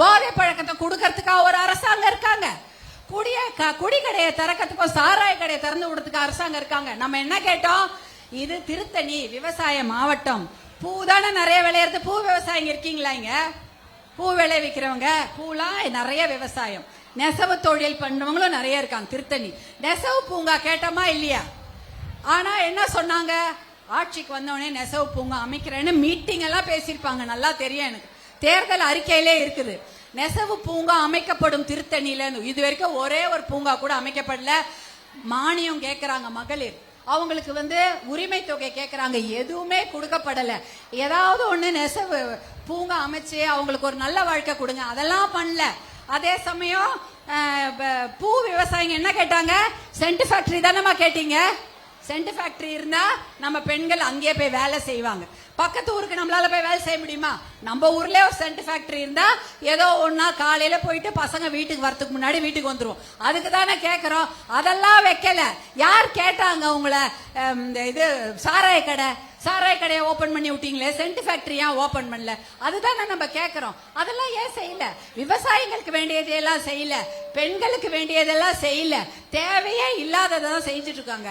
போதை பழக்கத்தை கொடுக்கறதுக்காக ஒரு அரசாங்கம் இருக்காங்க. குடிய குடி கடையை திறக்கிறதுக்கும் சாராய கடையை திறந்து விடுறதுக்கு அரசாங்கம் இருக்காங்க. நம்ம என்ன கேட்டோம்? இது திருத்தணி விவசாய மாவட்டம். பூ தானே நிறைய விளையிறது. பூ விவசாயிங்க இருக்கீங்களா இங்க? பூ விளைவிக்கிறவங்க பூலாம் நிறைய விவசாயம். நெசவு தொழில் பண்ணவங்களும் நிறைய இருக்காங்க திருத்தணி. நெசவு பூங்கா கேட்டோமா இல்லையா? ஆனா என்ன சொன்னாங்க? ஆட்சிக்கு வந்தவொடனே நெசவு பூங்கா அமைக்கிறேன்னு மீட்டிங் எல்லாம் பேசியிருப்பாங்க. நல்லா தெரியும் எனக்கு. தேர்தல் அறிக்கையிலே இருக்குது. நெசவு பூங்கா அமைக்கப்படும் திருத்தணியில இது வரைக்கும் ஒரே ஒரு பூங்கா கூட அமைக்கப்படல. மானியம் கேக்குறாங்க மகளிர். அவங்களுக்கு வந்து உரிமை தொகை கேட்கறாங்க எதுவுமே கொடுக்கப்படல. ஏதாவது ஒண்ணு நெசவு பூங்கா அமைச்சு அவங்களுக்கு ஒரு நல்ல வாழ்க்கை கொடுங்க. அதெல்லாம் பண்ணல. அதே சமயம் பூ விவசாயிங்க என்ன கேட்டாங்க? சென்ட் ஃபேக்டரி தானேமா கேட்டீங்க? சென்ட் ஃபேக்டரி இருந்தா நம்ம பெண்கள் அங்கேயே போய் வேலை செய்வாங்க. பக்கத்து ஊருக்கு நம்மளால போய் வேலை செய்ய முடியுமா? நம்ம ஊர்ல ஒரு சென்ட் ஃபேக்டரி இருந்தா ஏதோ ஒன்னா காலையில போயிட்டு பசங்க வீட்டுக்கு வரதுக்கு முன்னாடி வீட்டுக்கு வந்துருவோம். அதுக்கு தானே கேக்குறோம். அதெல்லாம் வைக்கல. யார் கேட்டாங்க உங்களை இந்த இது சாராய கடை? சாராய கடையை ஓபன் பண்ணி விட்டீங்களே. சென்ட் ஃபேக்டரி ஏன் ஓபன் பண்ணல? அதுதானே நம்ம கேக்குறோம். அதெல்லாம் ஏன் செய்யல? விவசாயிகளுக்கு வேண்டியதையெல்லாம் செய்யல. பெண்களுக்கு வேண்டியதெல்லாம் செய்யல. தேவையே இல்லாததான் செஞ்சுட்டு இருக்காங்க.